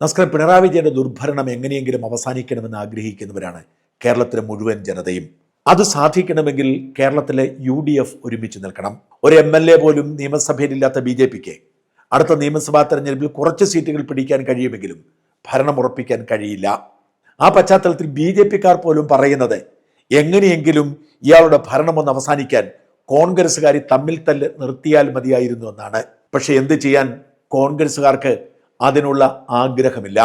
നമസ്കാരം. പിണറായി വിജയന്റെ ദുർഭരണം എങ്ങനെയെങ്കിലും അവസാനിക്കണമെന്ന് ആഗ്രഹിക്കുന്നവരാണ് കേരളത്തിലെ മുഴുവൻ ജനതയും. അത് സാധിക്കണമെങ്കിൽ കേരളത്തിലെ യു ഡി എഫ് ഒരുമിച്ച് നിൽക്കണം. ഒരു എം എൽ എ പോലും നിയമസഭയിലില്ലാത്ത ബി ജെ പിക്ക് അടുത്ത നിയമസഭാ തെരഞ്ഞെടുപ്പിൽ കുറച്ച് സീറ്റുകൾ പിടിക്കാൻ കഴിയുമെങ്കിലും ഭരണം ഉറപ്പിക്കാൻ കഴിയില്ല. ആ പശ്ചാത്തലത്തിൽ ബി ജെ പിക്കാർ പോലും പറയുന്നത് എങ്ങനെയെങ്കിലും ഇയാളുടെ ഭരണം ഒന്ന് അവസാനിക്കാൻ കോൺഗ്രസ്സുകാരി തമ്മിൽ തല്ല് നിർത്തിയാൽ മതിയായിരുന്നു എന്നാണ്. പക്ഷെ എന്ത് ചെയ്യാൻ കോൺഗ്രസ്സുകാർക്ക് അതിനുള്ള ആഗ്രഹമില്ല.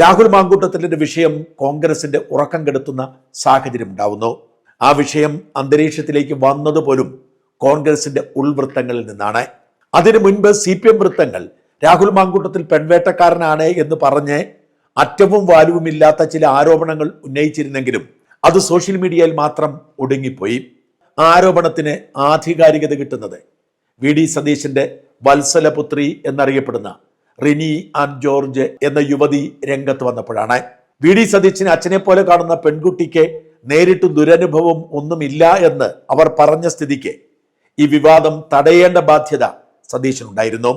രാഹുൽ മാങ്കൂട്ടത്തിന്റെ വിഷയം കോൺഗ്രസിന്റെ ഉറക്കം കെടുത്തുന്ന സാഹചര്യം ഉണ്ടാവുന്നു. ആ വിഷയം അന്തരീക്ഷത്തിലേക്ക് വന്നതുപോലും കോൺഗ്രസിന്റെ ഉൾവൃത്തങ്ങളിൽ നിന്നാണ്. അതിനു മുൻപ് സി പി എം വൃത്തങ്ങൾ രാഹുൽ മാങ്കൂട്ടത്തിൽ പെൺവേട്ടക്കാരനാണ് എന്ന് പറഞ്ഞ് അറ്റവും വാലുവുമില്ലാത്ത ചില ആരോപണങ്ങൾ ഉന്നയിച്ചിരുന്നെങ്കിലും അത് സോഷ്യൽ മീഡിയയിൽ മാത്രം ഒടുങ്ങിപ്പോയി. ആരോപണത്തിന് ആധികാരികത കിട്ടുന്നത് വി ഡി സതീശന്റെ വത്സലപുത്രി എന്നറിയപ്പെടുന്ന റിനി ആൻഡ് ജോർജ് എന്ന യുവതി രംഗത്ത് വന്നപ്പോഴാണ്. വി ഡി സതീശനെ അച്ഛനെ പോലെ കാണുന്ന പെൺകുട്ടിക്ക് നേരിട്ട് ദുരനുഭവം ഒന്നുമില്ല എന്ന് അവർ പറഞ്ഞ സ്ഥിതിക്ക് ഈ വിവാദം തടയേണ്ട ബാധ്യത സതീശനുണ്ടായിരുന്നു.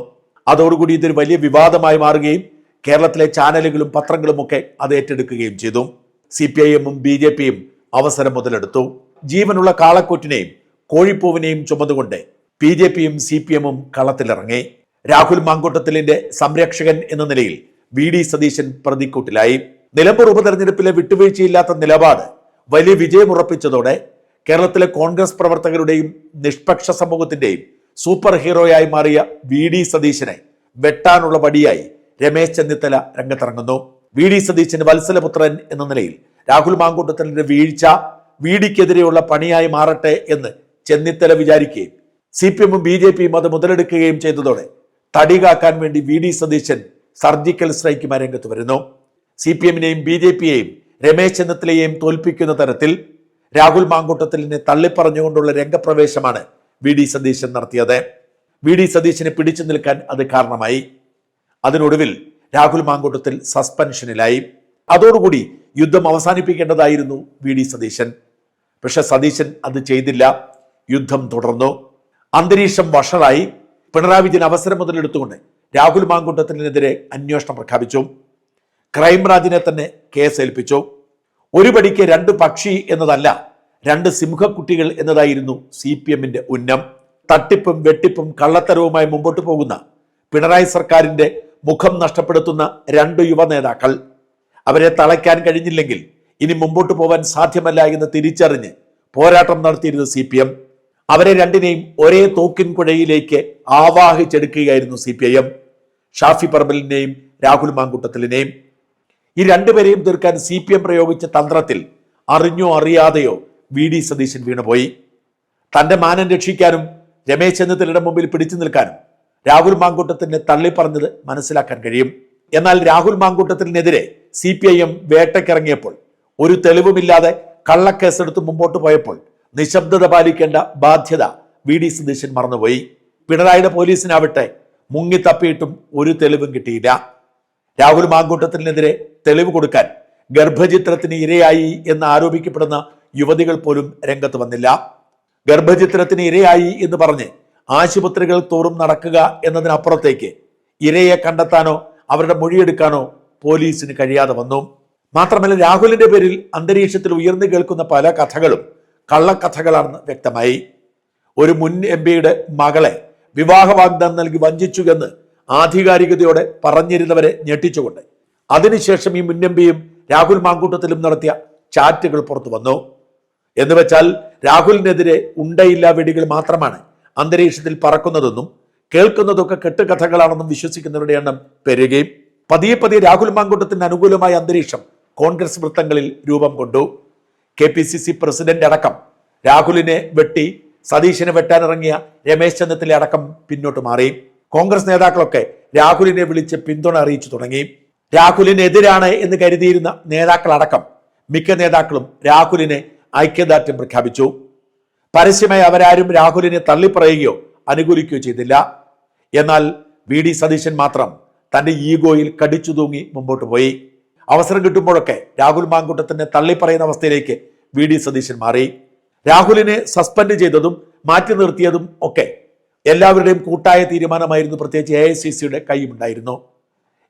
അതോടുകൂടി ഇതൊരു വലിയ വിവാദമായി മാറുകയും കേരളത്തിലെ ചാനലുകളും പത്രങ്ങളും ഒക്കെ അത് ഏറ്റെടുക്കുകയും ചെയ്തു. സി പി ഐ എമ്മും ബി ജെ പിയും അവസരം മുതലെടുത്തു. ജീവനുള്ള കാളക്കൂറ്റിനെയും കോഴിപ്പൂവിനെയും ചുമതുകൊണ്ട് ബി ജെ പിയും സി പി എമ്മും കളത്തിലിറങ്ങി. രാഹുൽ മാങ്കൂട്ടത്തിലിന്റെ സംരക്ഷകൻ എന്ന നിലയിൽ വി ഡി സതീശൻ പ്രതിക്കൂട്ടിലായി. നിലമ്പൂർ ഉപതെരഞ്ഞെടുപ്പിലെ വിട്ടുവീഴ്ചയില്ലാത്ത നിലപാട് വലിയ വിജയമുറപ്പിച്ചതോടെ കേരളത്തിലെ കോൺഗ്രസ് പ്രവർത്തകരുടെയും നിഷ്പക്ഷ സമൂഹത്തിന്റെയും സൂപ്പർ ഹീറോയായി മാറിയ വി ഡി സതീശനെ വെട്ടാനുള്ള വടിയായി രമേശ് ചെന്നിത്തല രംഗത്തിറങ്ങുന്നു. വി ഡി സതീശന് വത്സലപുത്രൻ എന്ന നിലയിൽ രാഹുൽ മാങ്കൂട്ടത്തിന്റെ വീഴ്ച വി ഡിക്കെതിരെയുള്ള പണിയായി മാറട്ടെ എന്ന് ചെന്നിത്തല വിചാരിക്കുകയും സി പി എമ്മും ബി ജെ പിയും അത് മുതലെടുക്കുകയും ചെയ്തതോടെ തടി കാക്കാൻ വേണ്ടി വി ഡി സതീശൻ സർജിക്കൽ സ്ട്രൈക്കുമായി രംഗത്ത് വരുന്നു. സി പി എമ്മിനെയും ബി ജെ പിയെയും രമേശ് ചെന്നിത്തലയെയും തോൽപ്പിക്കുന്ന തരത്തിൽ രാഹുൽ മാങ്കൂട്ടത്തിലിനെ തള്ളിപ്പറഞ്ഞുകൊണ്ടുള്ള രംഗപ്രവേശമാണ് വി ഡി സതീശൻ നടത്തിയത്. വി ഡി സതീശനെ പിടിച്ചു നിൽക്കാൻ അത് കാരണമായി. അതിനൊടുവിൽ രാഹുൽ മാങ്കൂട്ടത്തിൽ സസ്പെൻഷനിലായി. അതോടുകൂടി യുദ്ധം അവസാനിപ്പിക്കേണ്ടതായിരുന്നു വി ഡി സതീശൻ. പക്ഷെ സതീശൻ അത് ചെയ്തില്ല. യുദ്ധം തുടർന്നു. അന്തരീക്ഷം വഷളായി. പിണറായി വിജയൻ അവസരം മുതലെടുത്തുകൊണ്ട് രാഹുൽ മാങ്കുണ്ടത്തിനെതിരെ അന്വേഷണം പ്രഖ്യാപിച്ചു. ക്രൈംബ്രാഞ്ചിനെ തന്നെ കേസ് ഏൽപ്പിച്ചു ഒരു പടിക്ക് രണ്ട് പക്ഷി എന്നതല്ല രണ്ട് സിംഹക്കുട്ടികൾ എന്നതായിരുന്നു സി പി എമ്മിന്റെ ഉന്നം. തട്ടിപ്പും വെട്ടിപ്പും കള്ളത്തരവുമായി മുമ്പോട്ട് പോകുന്ന പിണറായി സർക്കാരിന്റെ മുഖം നഷ്ടപ്പെടുത്തുന്ന രണ്ട് യുവ നേതാക്കൾ. അവരെ തളയ്ക്കാൻ കഴിഞ്ഞില്ലെങ്കിൽ ഇനി മുമ്പോട്ട് പോകാൻ സാധ്യമല്ല എന്ന് തിരിച്ചറിഞ്ഞ് പോരാട്ടം നടത്തിയിരുന്ന സി പി എം അവരെ രണ്ടിനെയും ഒരേ തോക്കിൻ കുഴയിലേക്ക് ആവാഹിച്ചെടുക്കുകയായിരുന്നു C P I M. Shafi പറമ്പലിനെയും Rahul മാങ്കുട്ടത്തിലിനെയും. ഈ രണ്ടുപേരെയും തീർക്കാൻ സി പി എം പ്രയോഗിച്ച തന്ത്രത്തിൽ അറിഞ്ഞോ അറിയാതെയോ വി ഡി സതീശൻ വീണുപോയി. തന്റെ മാനം രക്ഷിക്കാനും രമേശ് ചെന്നിത്തലയുടെ മുമ്പിൽ പിടിച്ചു നിൽക്കാനും രാഹുൽ മാങ്കൂട്ടത്തിനെ തള്ളിപ്പറഞ്ഞത് മനസ്സിലാക്കാൻ കഴിയും. എന്നാൽ രാഹുൽ മാങ്കൂട്ടത്തിനെതിരെ സി പി ഐ എം വേട്ടക്കിറങ്ങിയപ്പോൾ ഒരു തെളിവുമില്ലാതെ കള്ളക്കേസെടുത്ത് മുമ്പോട്ട് പോയപ്പോൾ നിശബ്ദത പാലിക്കേണ്ട ബാധ്യത വി ഡി സതീശൻ മറന്നുപോയി. പിണറായിയുടെ പോലീസിനാവട്ടെ മുങ്ങിത്തപ്പിയിട്ടും ഒരു തെളിവും കിട്ടിയില്ല. രാഹുൽ മാങ്കൂട്ടത്തിനെതിരെ തെളിവ് കൊടുക്കാൻ ഗർഭചിത്രത്തിന് ഇരയായി എന്ന് ആരോപിക്കപ്പെടുന്ന യുവതികൾ പോലും രംഗത്ത് വന്നില്ല. ഗർഭചിത്രത്തിന് ഇരയായി എന്ന് പറഞ്ഞ് ആശുപത്രികൾ തോറും നടക്കുക എന്നതിനപ്പുറത്തേക്ക് ഇരയെ കണ്ടെത്താനോ അവരുടെ മൊഴിയെടുക്കാനോ പോലീസിന് കഴിയാതെ വന്നു. മാത്രമല്ല രാഹുലിന്റെ പേരിൽ അന്തരീക്ഷത്തിൽ ഉയർന്നു കേൾക്കുന്ന പല കഥകളും കള്ളക്കഥകളാണെന്ന് വ്യക്തമായി. ഒരു മുൻ എം പിയുടെ മകളെ വിവാഹ വാഗ്ദാനം നൽകി വഞ്ചിച്ചു എന്ന് ആധികാരികതയോടെ പറഞ്ഞിരുന്നവരെ ഞെട്ടിച്ചുകൊണ്ട്. അതിനുശേഷം ഈ മുൻ എം പിയും രാഹുൽ മാങ്കൂട്ടത്തിലും നടത്തിയ ചാറ്റുകൾ പുറത്തു വന്നു. എന്ന് വെച്ചാൽ രാഹുലിനെതിരെ ഉണ്ടയില്ല വെടികൾ മാത്രമാണ് അന്തരീക്ഷത്തിൽ പറക്കുന്നതെന്നും കേൾക്കുന്നതൊക്കെ കെട്ടുകഥകളാണെന്നും വിശ്വസിക്കുന്നവരുടെ എണ്ണം പെരുകയും പതിയെ പതിയെ രാഹുൽ മാങ്കൂട്ടത്തിന് അനുകൂലമായ അന്തരീക്ഷം കോൺഗ്രസ് വൃത്തങ്ങളിൽ രൂപം കൊണ്ടു. K P C C president അടക്കം. രാഹുലിനെ വെട്ടി സതീശനെ വെട്ടാനിറങ്ങിയ രമേശ് ചെന്നിത്തല അടക്കം പിന്നോട്ട് മാറി. കോൺഗ്രസ് നേതാക്കളൊക്കെ രാഹുലിനെ വിളിച്ച് പിന്തുണ അറിയിച്ചു തുടങ്ങി. രാഹുലിനെതിരാണ് എന്ന് കരുതിയിരുന്ന നേതാക്കളടക്കം മിക്ക നേതാക്കളും രാഹുലിനെ ഐക്യദാർഢ്യം പ്രഖ്യാപിച്ചു. പരസ്യമായി അവരാരും രാഹുലിനെ തള്ളിപ്പറയുകയോ അനുകൂലിക്കുകയോ ചെയ്തില്ല. എന്നാൽ വി ഡി സതീശൻ മാത്രം തന്റെ ഈഗോയിൽ കടിച്ചു തൂങ്ങി മുമ്പോട്ട് പോയി. അവസരം കിട്ടുമ്പോഴൊക്കെ രാഹുൽ മാങ്കൂട്ടത്തിനെ തള്ളിപ്പറയുന്ന അവസ്ഥയിലേക്ക് വി ഡി സതീശൻ മാറി. രാഹുലിനെ സസ്പെൻഡ് ചെയ്തതും മാറ്റി നിർത്തിയതും ഒക്കെ എല്ലാവരുടെയും കൂട്ടായ തീരുമാനമായിരുന്നു. പ്രത്യേകിച്ച് എ ഐ സി സിയുടെ കൈയുമുണ്ടായിരുന്നു.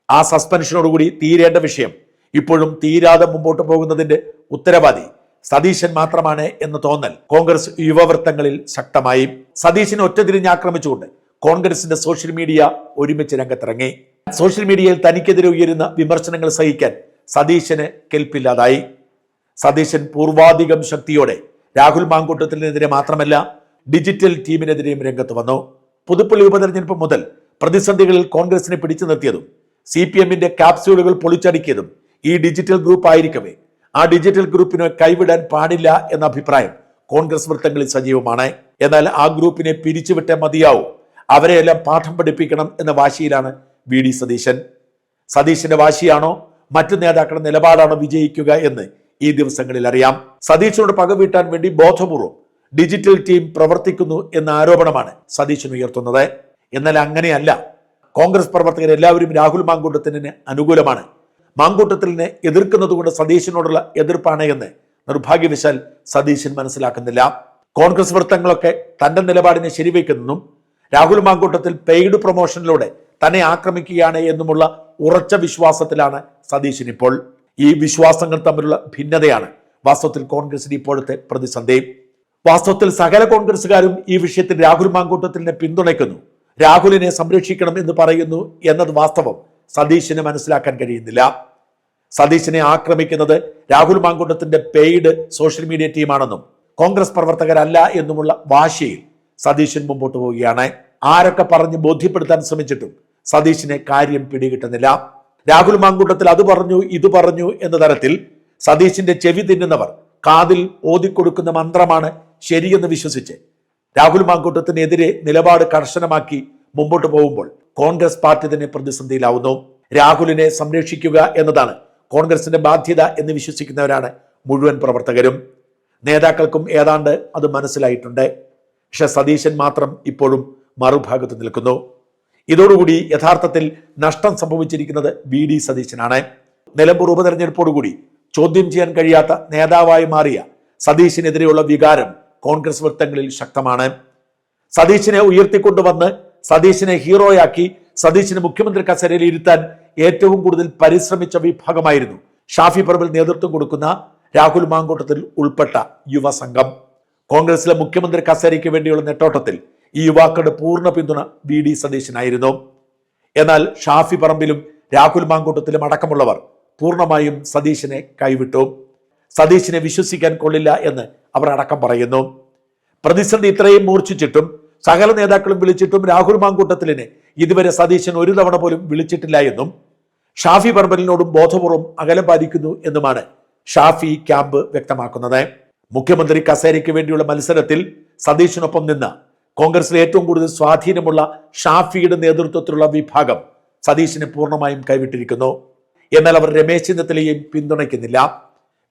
ആ സസ്പെൻഷനോടുകൂടി തീരേണ്ട വിഷയം ഇപ്പോഴും തീരാതെ മുമ്പോട്ട് പോകുന്നതിന്റെ ഉത്തരവാദി സതീശൻ മാത്രമാണ് എന്ന് തോന്നൽ കോൺഗ്രസ് യുവവൃത്തങ്ങളിൽ ശക്തമായി. സതീശിനെ ഒറ്റതിരിഞ്ഞ് ആക്രമിച്ചുകൊണ്ട് കോൺഗ്രസിന്റെ സോഷ്യൽ മീഡിയ ഒരുമിച്ച് രംഗത്തിറങ്ങി. സോഷ്യൽ മീഡിയയിൽ തനിക്കെതിരെ ഉയരുന്ന വിമർശനങ്ങൾ സഹിക്കാൻ സതീശന് കെൽപ്പില്ലാതായി. സതീശൻ പൂർവാധികം ശക്തിയോടെ രാഹുൽ മാങ്കൂട്ടത്തിനെതിരെ മാത്രമല്ല ഡിജിറ്റൽ ടീമിനെതിരെയും രംഗത്ത് വന്നു. പുതുപ്പള്ളി ഉപതെരഞ്ഞെടുപ്പ് മുതൽ പ്രതിസന്ധികളിൽ കോൺഗ്രസിനെ പിടിച്ചു നിർത്തിയതും സി പി എമ്മിന്റെ ക്യാപ്സ്യൂളുകൾ പൊളിച്ചടുക്കിയതും ഈ ഡിജിറ്റൽ ഗ്രൂപ്പ് ആയിരിക്കവേ. ആ ഡിജിറ്റൽ ഗ്രൂപ്പിനെ കൈവിടാൻ പാടില്ല എന്ന അഭിപ്രായം കോൺഗ്രസ് വൃത്തങ്ങളിൽ സജീവമാണ്. എന്നാൽ ആ ഗ്രൂപ്പിനെ പിരിച്ചുവിട്ട മതിയാവും. അവരെയെല്ലാം പാഠം പഠിപ്പിക്കണം എന്ന വാശിയിലാണ് വി ഡി സതീശൻ. സതീശന്റെ വാശിയാണോ? മറ്റു നേതാക്കളുടെ നിലപാടാണ് വിജയിക്കുക എന്ന് ഈ ദിവസങ്ങളിൽ അറിയാം. സതീശനോട് പകവീട്ടാൻ വേണ്ടി ബോധപൂർവം ഡിജിറ്റൽ ടീം പ്രവർത്തിക്കുന്നു എന്ന ആരോപണമാണ് സതീശൻ ഉയർത്തുന്നത്. എന്നാൽ അങ്ങനെയല്ല. കോൺഗ്രസ് പ്രവർത്തകർ എല്ലാവരും രാഹുൽ മാങ്കൂട്ടത്തിന് അനുകൂലമാണ്. മാങ്കൂട്ടത്തിനെ എതിർക്കുന്നത് കൊണ്ട് സതീശനോടുള്ള എതിർപ്പാണ് എന്ന് നിർഭാഗ്യവശാൽ സതീശൻ മനസ്സിലാക്കുന്നില്ല. കോൺഗ്രസ് വൃത്തങ്ങളൊക്കെ തന്റെ നിലപാടിനെ ശരിവെക്കുന്നതും രാഹുൽ മാങ്കൂട്ടത്തിൽ പെയ്ഡ് പ്രൊമോഷനിലൂടെ തന്നെ ആക്രമിക്കുകയാണ് എന്നുമുള്ള ഉറച്ച വിശ്വാസത്തിലാണ് സതീശൻ ഇപ്പോൾ ഈ വിശ്വാസങ്ങൾ തമ്മിലുള്ള ഭിന്നതയാണ്. വാസ്തവത്തിൽ കോൺഗ്രസിന്റെ ഇപ്പോഴത്തെ പ്രതിസന്ധി. വാസ്തവത്തിൽ സകല കോൺഗ്രസുകാരും ഈ വിഷയത്തിൽ രാഹുൽ മാങ്കൂട്ടത്തിനെ പിന്തുണയ്ക്കുന്നു. രാഹുലിനെ സംരക്ഷിക്കണം എന്ന് പറയുന്നു എന്നത് വാസ്തവം. സതീശന് മനസ്സിലാക്കാൻ കഴിയുന്നില്ല. സതീശനെ ആക്രമിക്കുന്നത് രാഹുൽ മാങ്കൂട്ടത്തിന്റെ പെയ്ഡ് സോഷ്യൽ മീഡിയ ടീമാണെന്നും കോൺഗ്രസ് പ്രവർത്തകരല്ല എന്നുമുള്ള വാശിയിൽ സതീശൻ മുമ്പോട്ട് പോവുകയാണ്. ആരൊക്കെ പറഞ്ഞ് ബോധ്യപ്പെടുത്താൻ ശ്രമിച്ചിട്ടും സതീശിനെ കാര്യം പിടികിട്ടുന്നില്ല. രാഹുൽ മാങ്കൂട്ടത്തിൽ അത് പറഞ്ഞു ഇത് പറഞ്ഞു എന്ന തരത്തിൽ സതീശിന്റെ ചെവി തിന്നുന്നവർ കാതിൽ ഓതിക്കൊടുക്കുന്ന മന്ത്രമാണ് ശരിയെന്ന് വിശ്വസിച്ച് രാഹുൽ മാങ്കൂട്ടത്തിനെതിരെ നിലപാട് കർശനമാക്കി മുമ്പോട്ട് പോകുമ്പോൾ കോൺഗ്രസ് പാർട്ടി തന്നെ പ്രതിസന്ധിയിലാവുന്നു. രാഹുലിനെ സംരക്ഷിക്കുക എന്നതാണ് കോൺഗ്രസിന്റെ ബാധ്യത എന്ന് വിശ്വസിക്കുന്നവരാണ് മുഴുവൻ പ്രവർത്തകരും. നേതാക്കൾക്കും ഏതാണ്ട് അത് മനസ്സിലായിട്ടുണ്ട്. പക്ഷെ സതീശൻ മാത്രം ഇപ്പോഴും മറുഭാഗത്ത് നിൽക്കുന്നു. ഇതോടുകൂടി യഥാർത്ഥത്തിൽ നഷ്ടം സംഭവിച്ചിരിക്കുന്നത് വി ഡി സതീശനാണ്. നിലമ്പൂർ ഉപതെരഞ്ഞെടുപ്പോടുകൂടി ചോദ്യം ചെയ്യാൻ കഴിയാത്ത നേതാവായി മാറിയ സതീശിനെതിരെയുള്ള വികാരം കോൺഗ്രസ് വൃത്തങ്ങളിൽ ശക്തമാണ്. സതീശിനെ ഉയർത്തിക്കൊണ്ടുവന്ന് സതീശിനെ ഹീറോയാക്കി സതീശിനെ മുഖ്യമന്ത്രി കസേരയിൽ ഇരുത്താൻ ഏറ്റവും കൂടുതൽ പരിശ്രമിച്ച വിഭാഗമായിരുന്നു ഷാഫി പറമ്പിൽ നേതൃത്വം കൊടുക്കുന്ന രാഹുൽ മാങ്കൂട്ടത്തിൽ ഉൾപ്പെട്ട യുവസംഘം. കോൺഗ്രസിലെ മുഖ്യമന്ത്രി കസേരയ്ക്ക് വേണ്ടിയുള്ള നെട്ടോട്ടത്തിൽ ഈ യുവാക്കളുടെ പൂർണ പിന്തുണ വി ഡി സതീശനായിരുന്നു. എന്നാൽ ഷാഫി പറമ്പിലും രാഹുൽ മാങ്കൂട്ടത്തിലും അടക്കമുള്ളവർ പൂർണമായും സതീശനെ കൈവിട്ടു. സതീശിനെ വിശ്വസിക്കാൻ കൊള്ളില്ല എന്ന് അവർ അടക്കം പറയുന്നു. പ്രതിസന്ധി ഇത്രയും മൂർച്ഛിച്ചിട്ടും സകല നേതാക്കളും വിളിച്ചിട്ടും രാഹുൽ മാങ്കൂട്ടത്തിലിനെ ഇതുവരെ സതീശൻ ഒരു തവണ പോലും വിളിച്ചിട്ടില്ല എന്നും ഷാഫി പറമ്പലിനോടും ബോധപൂർവം അകലം പാലിക്കുന്നു എന്നുമാണ് ഷാഫി ക്യാമ്പ് വ്യക്തമാക്കുന്നത്. മുഖ്യമന്ത്രി കസേരയ്ക്ക് വേണ്ടിയുള്ള മത്സരത്തിൽ സതീശിനൊപ്പം നിന്ന് കോൺഗ്രസിലെ ഏറ്റവും കൂടുതൽ സ്വാധീനമുള്ള ഷാഫിയുടെ നേതൃത്വത്തിലുള്ള വിഭാഗം സതീശിനെ പൂർണമായും കൈവിട്ടിരിക്കുന്നു. എന്നാൽ അവർ രമേശ് ചെന്നിത്തലയെയും പിന്തുണയ്ക്കുന്നില്ല.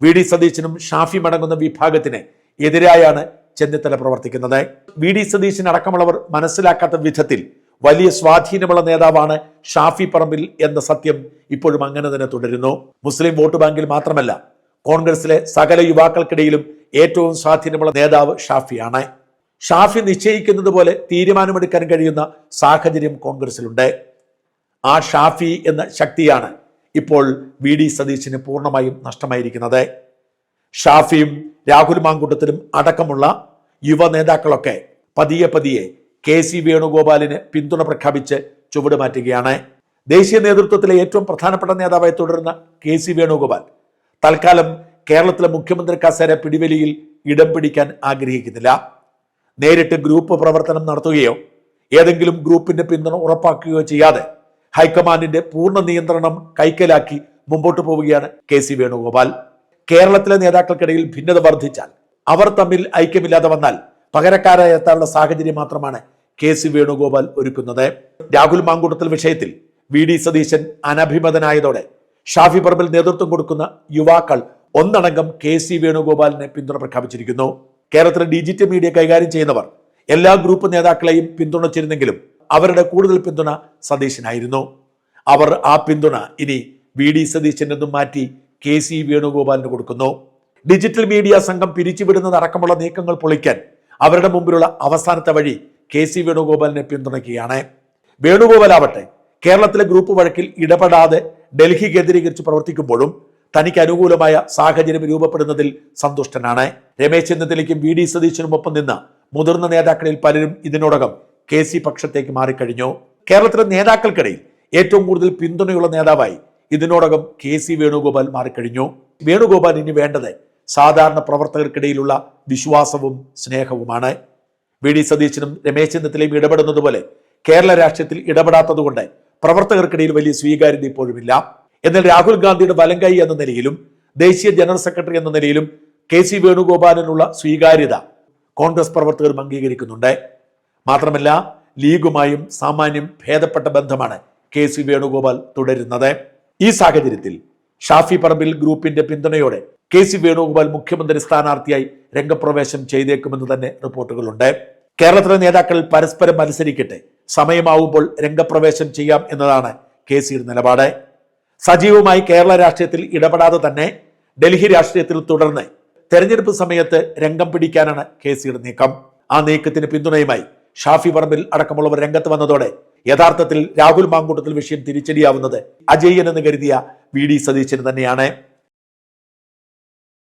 വി ഡി സതീശനും ഷാഫി മടങ്ങുന്ന വിഭാഗത്തിന് എതിരായാണ് ചെന്നിത്തല പ്രവർത്തിക്കുന്നത്. വി ഡി സതീശൻ അടക്കമുള്ളവർ മനസ്സിലാക്കാത്ത വിധത്തിൽ വലിയ സ്വാധീനമുള്ള നേതാവാണ് ഷാഫി പറമ്പിൽ എന്ന സത്യം ഇപ്പോഴും അങ്ങനെ തന്നെ തുടരുന്നു. മുസ്ലിം വോട്ട് ബാങ്കിൽ മാത്രമല്ല കോൺഗ്രസിലെ സകല യുവാക്കൾക്കിടയിലും ഏറ്റവും സ്വാധീനമുള്ള നേതാവ് ഷാഫിയാണ്. ഷാഫി നിശ്ചയിക്കുന്നത് പോലെ തീരുമാനമെടുക്കാൻ കഴിയുന്ന സാഹചര്യം കോൺഗ്രസിലുണ്ട്. ആ ഷാഫി എന്ന ശക്തിയാണ് ഇപ്പോൾ വി ഡി സതീശിന് പൂർണമായും നഷ്ടമായിരിക്കുന്നത്. ഷാഫിയും രാഹുൽ മാങ്കൂട്ടത്തിലും അടക്കമുള്ള യുവ നേതാക്കളൊക്കെ പതിയെ പതിയെ കെ സി വേണുഗോപാലിന് പിന്തുണ പ്രഖ്യാപിച്ച് ചുവട് മാറ്റുകയാണ്. ദേശീയ നേതൃത്വത്തിലെ ഏറ്റവും പ്രധാനപ്പെട്ട നേതാവായി തുടരുന്ന കെ സി വേണുഗോപാൽ തൽക്കാലം കേരളത്തിലെ മുഖ്യമന്ത്രി കസേര പിടിവലിയിൽ ഇടം പിടിക്കാൻ ആഗ്രഹിക്കുന്നില്ല. നേരിട്ട് ഗ്രൂപ്പ് പ്രവർത്തനം നടത്തുകയോ ഏതെങ്കിലും ഗ്രൂപ്പിന്റെ പിന്തുണ ഉറപ്പാക്കുകയോ ചെയ്യാതെ ഹൈക്കമാൻഡിന്റെ പൂർണ നിയന്ത്രണം കൈക്കലാക്കി മുമ്പോട്ട് പോവുകയാണ് കെ സി വേണുഗോപാൽ. കേരളത്തിലെ നേതാക്കൾക്കിടയിൽ ഭിന്നത വർദ്ധിച്ചാൽ അവർ തമ്മിൽ ഐക്യമില്ലാതെ വന്നാൽ പകരക്കാരായി എത്താനുള്ള സാഹചര്യം മാത്രമാണ് കെ സി വേണുഗോപാൽ ഒരുക്കുന്നത്. രാഹുൽ മാങ്കൂട്ടത്തിൽ വിഷയത്തിൽ വി ഡി സതീശൻ അനഭിമതനായതോടെ ഷാഫി പറമ്പിൽ നേതൃത്വം കൊടുക്കുന്ന യുവാക്കൾ ഒന്നടങ്കം കെ സി വേണുഗോപാലിനെ പിന്തുണ പ്രഖ്യാപിച്ചിരിക്കുന്നു. കേരളത്തിലെ ഡിജിറ്റൽ മീഡിയ കൈകാര്യം ചെയ്യുന്നവർ എല്ലാ ഗ്രൂപ്പ് നേതാക്കളെയും പിന്തുണച്ചിരുന്നെങ്കിലും അവരുടെ കൂടുതൽ പിന്തുണ സതീശനായിരുന്നു. അവർ ആ പിന്തുണ ഇനി വി ഡി സതീശൻ മാറ്റി കെ സി വേണുഗോപാലിന് കൊടുക്കുന്നു. ഡിജിറ്റൽ മീഡിയ സംഘം പിരിച്ചുവിടുന്നത് അടക്കമുള്ള നീക്കങ്ങൾ പൊളിക്കാൻ അവരുടെ മുമ്പിലുള്ള അവസാനത്തെ വഴി കെ സി വേണുഗോപാലിനെ പിന്തുണയ്ക്കുകയാണ്. വേണുഗോപാലാവട്ടെ കേരളത്തിലെ ഗ്രൂപ്പ് വഴക്കിൽ ഇടപെടാതെ ഡൽഹി കേന്ദ്രീകരിച്ച് പ്രവർത്തിക്കുമ്പോഴും തനിക്ക് അനുകൂലമായ സാഹചര്യം രൂപപ്പെടുന്നതിൽ സന്തുഷ്ടനാണ്. രമേശ് ചെന്നിത്തലയ്ക്കും വി ഡി സതീശനുമൊപ്പം നിന്ന് മുതിർന്ന നേതാക്കളിൽ പലരും ഇതിനോടകം കെ സി പക്ഷത്തേക്ക് മാറിക്കഴിഞ്ഞു. കേരളത്തിലെ നേതാക്കൾക്കിടയിൽ ഏറ്റവും കൂടുതൽ പിന്തുണയുള്ള നേതാവായി ഇതിനോടകം കെ സി വേണുഗോപാൽ മാറിക്കഴിഞ്ഞു. വേണുഗോപാൽ ഇനി വേണ്ടത് സാധാരണ പ്രവർത്തകർക്കിടയിലുള്ള വിശ്വാസവും സ്നേഹവുമാണ്. വി ഡി സതീശനും രമേശ് ചെന്നിത്തലയും ഇടപെടുന്നത് പോലെ കേരള രാഷ്ട്രീയത്തിൽ ഇടപെടാത്തതുകൊണ്ട് പ്രവർത്തകർക്കിടയിൽ വലിയ സ്വീകാര്യത ഇപ്പോഴുമില്ല. എന്നാൽ രാഹുൽ ഗാന്ധിയുടെ വലങ്കൈ എന്ന നിലയിലും ദേശീയ ജനറൽ സെക്രട്ടറി എന്ന നിലയിലും കെ സി വേണുഗോപാലിനുള്ള സ്വീകാര്യത കോൺഗ്രസ് പ്രവർത്തകരും അംഗീകരിക്കുന്നുണ്ട്. മാത്രമല്ല ലീഗുമായും സാമാന്യം ഭേദപ്പെട്ട ബന്ധമാണ് കെ സി വേണുഗോപാൽ തുടരുന്നത്. ഈ സാഹചര്യത്തിൽ ഷാഫി പറമ്പിൽ ഗ്രൂപ്പിന്റെ പിന്തുണയോടെ കെ സി വേണുഗോപാൽ മുഖ്യമന്ത്രി സ്ഥാനാർത്ഥിയായി രംഗപ്രവേശം ചെയ്തേക്കുമെന്ന് തന്നെ റിപ്പോർട്ടുകളുണ്ട്. കേരളത്തിലെ നേതാക്കൾ പരസ്പരം മത്സരിക്കട്ടെ സമയമാവുമ്പോൾ രംഗപ്രവേശം ചെയ്യാം എന്നതാണ് കെ സിയുടെ നിലപാട്. സജീവമായി കേരള രാഷ്ട്രീയത്തിൽ ഇടപെടാതെ തന്നെ ഡൽഹി രാഷ്ട്രീയത്തിൽ തുടർന്ന് തെരഞ്ഞെടുപ്പ് സമയത്ത് രംഗം പിടിക്കാനാണ് കെ സിയുടെ നീക്കം. ആ നീക്കത്തിന് പിന്തുണയുമായി ഷാഫി പറമ്പിൽ അടക്കമുള്ളവർ രംഗത്ത് വന്നതോടെ യഥാർത്ഥത്തിൽ രാഹുൽ മാങ്കൂട്ടത്തിൽ വിഷയം തിരിച്ചടിയാവുന്നത് അജയ്യൻ എന്ന് കരുതിയ വി ഡി സതീശന് തന്നെയാണ്.